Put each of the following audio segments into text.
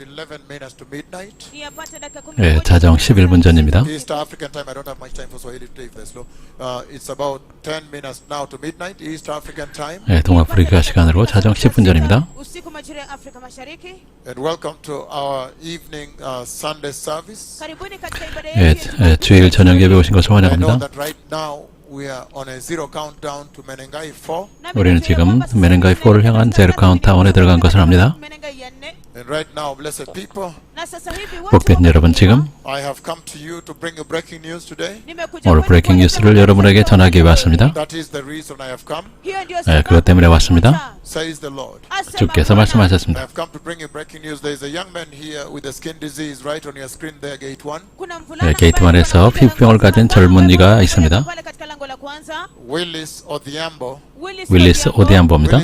11 minutes to midnight. yapata dakika kumi 예, na moja 자정 11분 전입니다. East African time. I don't have much time for Swahili today if they're slow. Uh, it's about 10 minutes now to midnight, East African time. 예, 동아프리카 시간으로 자정 10분 전입니다. usiku majira ya Afrika Mashariki. And welcome to our evening uh, Sunday service. Karibuni katika ibada 예, yetu ya 예, 주일 저녁 예배 오신 것을 I know 환영합니다. that right now we are on a zero countdown to Menengai 4. Nami 우리는 지금 메넨가이 hivi 4를 향한 제로 카운트다운에 들어간 것을 압니다. Menengai 복된. 여러분 지금 I have come to you to bring you breaking news today. Nimekuja 오늘 브레이킹 뉴스를 여러분에게 전하기. 왔습니다. That is the reason I have come, hiyo ndio 예, sababu 그것 때문에 왔습니다. nimekuja. says the Lord. Asema 주께서 말씀하셨습니다. have come to bring you breaking news. There is a young man here with a skin disease right on your screen there, gate 1. kuna mvulana 예, 게이트 na 피부병을 가진 젊은이가 있습니다. 윌리스. 오디안보입니다.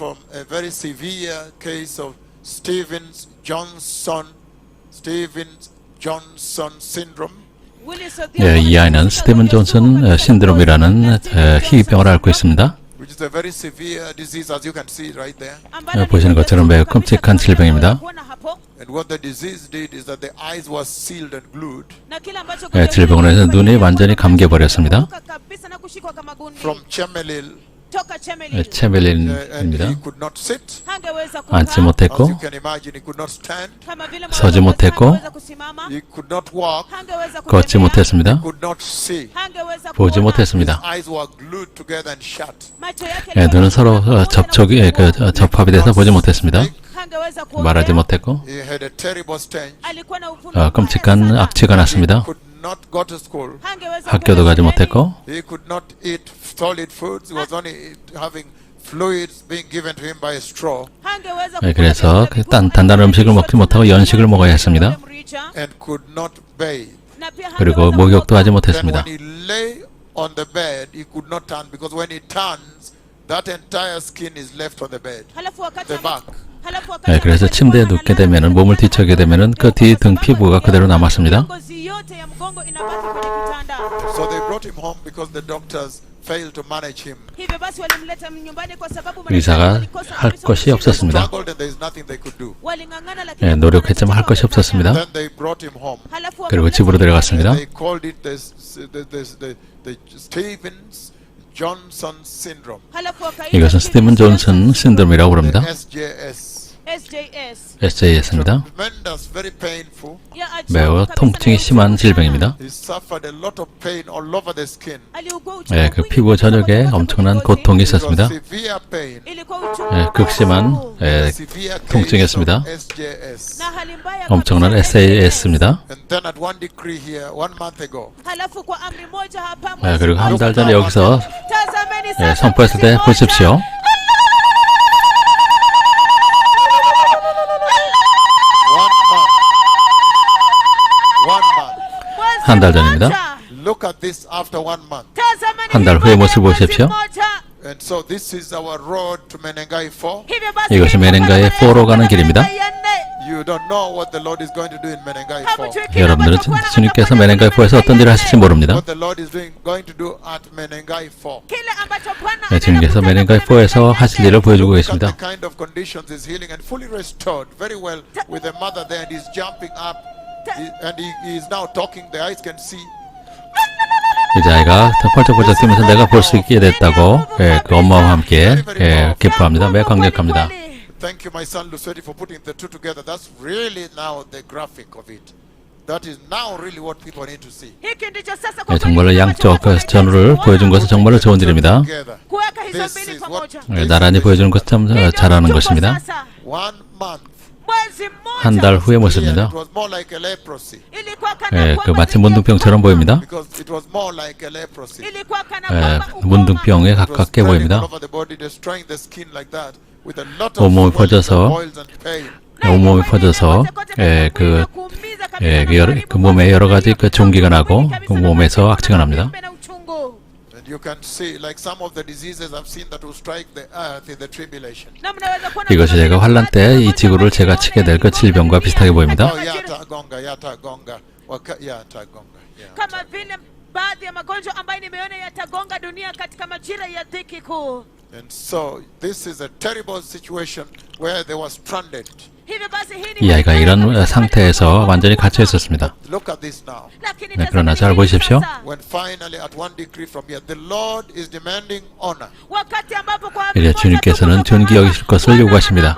From a very severe case of Stevens Johnson Stevens Johnson syndrome. 예, 이 아이는 스티븐 존슨 어, 신드롬이라는 에, 희귀병을 앓고 있습니다. 예, 보시는 것처럼 매우 끔찍한 질병입니다. 예, 질병으로 해서 눈이 완전히 감겨버렸습니다. from Chemelil, 예, uh, hangeweza 앉지 못했고 서지 못했고, 걷지 못했습니다. 보지. 못했습니다. 예, 눈은 서로 어, 접촉이 예, 그, 어, 접합이 돼서 보지 못했습니다. 말하지 못했고 어, 끔찍한. 악취가 났습니다. Could not go to school. hangeweza 학교도 가지. 못했고 He could not eat solid foods. He was only having fluids being given to him by a straw hangeweza 예, kukula 그래서 그 단, 단단한 음식을 먹지 못하고 연식을 먹어야 했습니다. 그리고 목욕도 하지 못했습니다. 예, 그래서 침대에 눕게 되면은 몸을 뒤척게 되면은 그뒤 등 피부가 그대로 남았습니다. 의사가 할 것이. 없었습니다. 예, 노력했지만 할 것이 없었습니다. 그리고 집으로. 데려갔습니다. 이것은 스티븐 존슨 신드롬이라고 부릅니다. SJS. SJS SJS입니다. 매우 통증이 심한 질병입니다. 예, 그 피부 전역에 kutoka 엄청난. 고통이 있었습니다. 예, 극심한 예, case 통증이었습니다. 엄청난. SAS입니다. 예, mwezi 그리고 한. 달 전에 여기서 예, 선포했을 때. 보십시오. Mwezi 한달 전입니다. 한달 hii 후의 모습 보십시오. mmoja. And so this is our road to Menengai 4. Hivyo basi 이것이 barabara 4로 가는 길입니다. Menengai ya nne. You don't know what the Lord is going to do in Menengai 4. Hamjui kile 여러분들은 주님께서 kwenye 4에서 어떤 일을 하실지 모릅니다. What the Lord is doing, going to do at Menengai 4. Kile ambacho Bwana 네, 주님께서 kutenda 4에서 kwenye 하실 Menengai 일을 보여주고 Look at the 계십니다. kind of conditions is healing and fully restored very well with the mother there and he's jumping up He- and he, he is now talking the eyes can see 이제 아이가 펄쩍펄쩍 뛰면서 내가 볼 수 있게 됐다고 예, 그 엄마와 함께 예, 기뻐합니다. 매우 강력합니다. Thank you my son Luceti for putting the two together that's really now the graphic of it that is now really what people need to see 예, kweli 정말로 양쪽 그 kuona. 보여준 것은 정말로 좋은 일입니다. 예, 나란히 보여주는 것은 참 어, 잘하는 것입니다. 한 달 후의 모습입니다. it was more like a leprosy ilikuwa kana 예, kwamba 그 마치 문둥병처럼 보입니다. because it was more like a leprosy ilikuwa kana 예, kwamba ukoma. 문둥병에 It was 가깝게 보입니다. 온몸이 퍼져서 온몸이 퍼져서 예, 그 예, 그, 여러, 그 몸에 여러 가지 그 종기가 나고 그 몸에서 악취가 납니다. uvimbe na uchungu. And you can see, like some of the diseases I've seen that will strike the earth in the tribulation. Na mnaweza kuona 이것이 제가 환란 때 이 지구를 제가 치게 될 그 질병과 비슷하게 보입니다. Oh, 이 아이가 이런 상태에서 완전히 갇혀 있었습니다. 네, 그러나 잘 보십시오. 이제 주님께서는 존귀 여기실 것을 요구하십니다.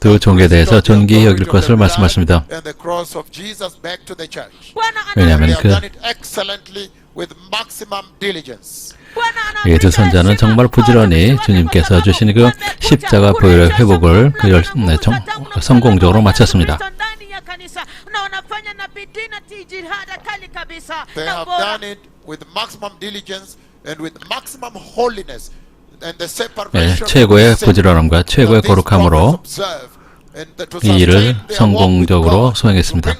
두 종에 대해서 존귀 여길 것을 말씀하십니다. 왜냐하면 그- anaamrisha 선자는 정말 부지런히 주님께서 주신 그 십자가 보혈의 회복을 그 열- 네, 정- 성공적으로 마쳤습니다. 네, separation 최고의 부지런함과 최고의 거룩함으로 이 일을 성공적으로 수행했습니다.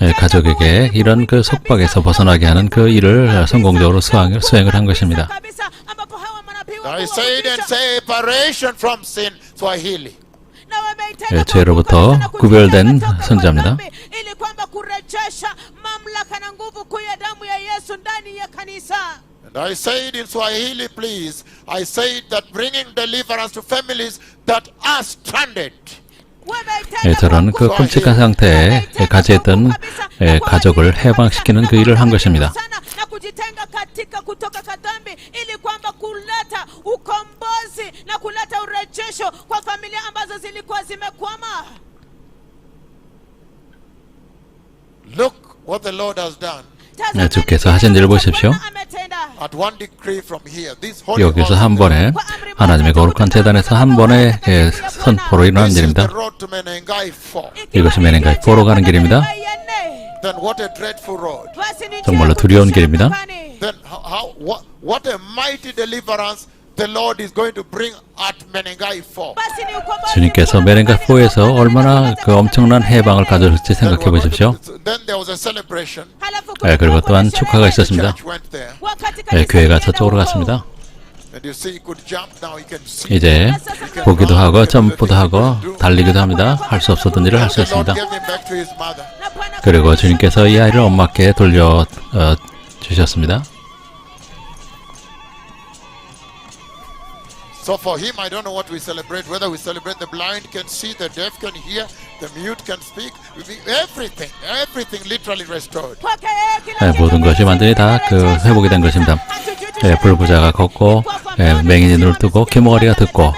예, 가족에게 이런 그 속박에서 벗어나게 하는 그 일을 성공적으로 수행, 수행을 한 것입니다. 예, 죄로부터 구별된 선자입니다. I said in Swahili, please, I said that bringing deliverance to families that are stranded. 예, 저런 그 끔찍한 상태에 갇혀있던 예, 가족을 해방시키는 그 일을 한 것입니다. Look what the Lord has done. 네, 주께서 하신 일을 보십시오. Bwana ametenda. At one decree from here, this holy 여기서 한 번에 하나님의 거룩한 재단에서 한 번에 예, 선포로 is 일입니다. the road to Menengai 4. 이것이 메넨가이 4로 가는 길입니다. Then what a dreadful road. 정말로 두려운 길입니다. Then how, how what, what a mighty deliverance the Lord is going to bring at Menengai 4. 주님께서 메렌가 4에서 얼마나 그 엄청난 해방을 가져올지 Then, 생각해 보십시오. 예, 그리고 또한 축하가 있었습니다. 예, 교회가 저쪽으로 갔습니다. 이제 보기도 하고 점프도 하고 달리기도 합니다. 할 수 없었던 일을 할 수 있습니다. 그리고 주님께서 이 아이를 엄마께 돌려 어, 주셨습니다. So for him, I don't know what we celebrate. Whether we celebrate the blind can see, the deaf can hear, the mute can speak. Everything, everything literally restored. 예, 모든 것이 완전히 다 그 회복이 된 것입니다. 예, 불부자가 걷고 예, 맹인이 눈을 뜨고 귀머거리가 듣고